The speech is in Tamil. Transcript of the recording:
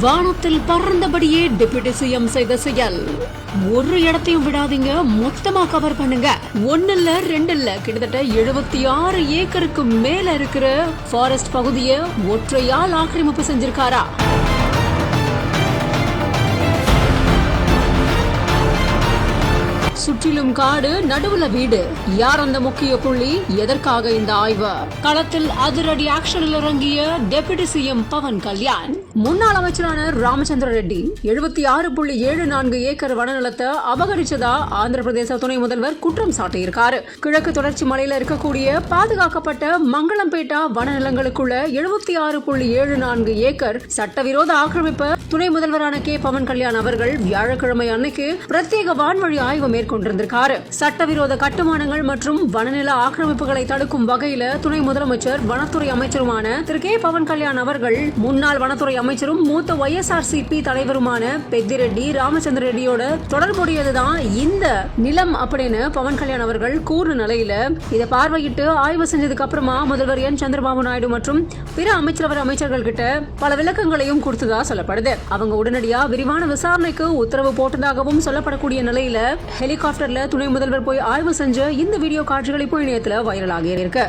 வானத்தில் பறந்தபடியே டெபுட்டி சிஎம் செய்த செயல். ஒரு இடத்தையும் விடாதீங்க மொத்தமா கவர் பண்ணுங்க. ஒன்னு இல்ல ரெண்டு இல்ல கிட்டத்தட்ட எழுபத்தி ஆறு ஏக்கருக்கு மேல இருக்கிற ஃபாரஸ்ட் பகுதியை ஒற்றையால் ஆக்கிரமிப்பு செஞ்சிருக்காரா? சுற்றிலும் காடு நடுவுல வீடு. யார் அந்த முக்கிய புள்ளி? எதற்காக இந்த ஆய்வு? களத்தில் அதிரடி ஆக்ஷனில் இறங்கிய டெபுட்டி சிஎம் பவன் கல்யாண். முன்னாள் அமைச்சரான ராமச்சந்திர ரெட்டி எழுபத்தி ஆறு புள்ளி ஏழு நான்கு ஏக்கர் வனநிலத்தை அபகரிச்சதா ஆந்திர பிரதேச துணை முதல்வர் குற்றம் சாட்டியிருக்காரு. கிழக்கு தொடர்ச்சி மலையில இருக்கக்கூடிய பாதுகாக்கப்பட்ட மங்களம்பேட்டா வனநிலங்களுக்குள்ள எழுபத்தி ஆறு புள்ளி ஏழு நான்கு ஏக்கர் சட்டவிரோத ஆக்கிரமிப்பு துணை முதல்வரான கே பவன் கல்யாண் அவர்கள் வியாழக்கிழமை அன்னைக்கு பிரத்யேக வான்வழி ஆய்வு மேற்கொண்டிருந்திருக்காரு. சட்டவிரோத கட்டுமானங்கள் மற்றும் வனநில ஆக்கிரமிப்புகளை தடுக்கும் வகையில துணை முதலமைச்சர் வனத்துறை அமைச்சருமான திரு கே பவன் கல்யாண் அவர்கள் முன்னாள் வனத்துறை அமைச்சரும் மூத்த ஒய்எஸ்ஆர்சிபி தலைவருமான பெத்திரெட்டி ராமச்சந்திர ரெட்டியோட தொடர்புடையதுதான் இந்த நிலம் அப்படின்னு பவன் கல்யாண் அவர்கள் கூறு நிலையில இதை பார்வையிட்டு ஆய்வு செஞ்சதுக்கு அப்புறமா முதல்வர் என். சந்திரபாபு நாயுடு மற்றும் பிற அமைச்சரவை அமைச்சர்கள் கிட்ட பல விளக்கங்களையும் கொடுத்ததா சொல்லப்படுது. அவங்க உடனடியா விரிவான விசாரணைக்கு உத்தரவு போட்டதாகவும் சொல்லப்படக்கூடிய நிலையில ஹெலிகாப்டர்ல துணை முதல்வர் போய் ஆய்வு செஞ்ச இந்த வீடியோ காட்சிகள் இப்போ இணையத்துல வைரலாகி இருக்கு.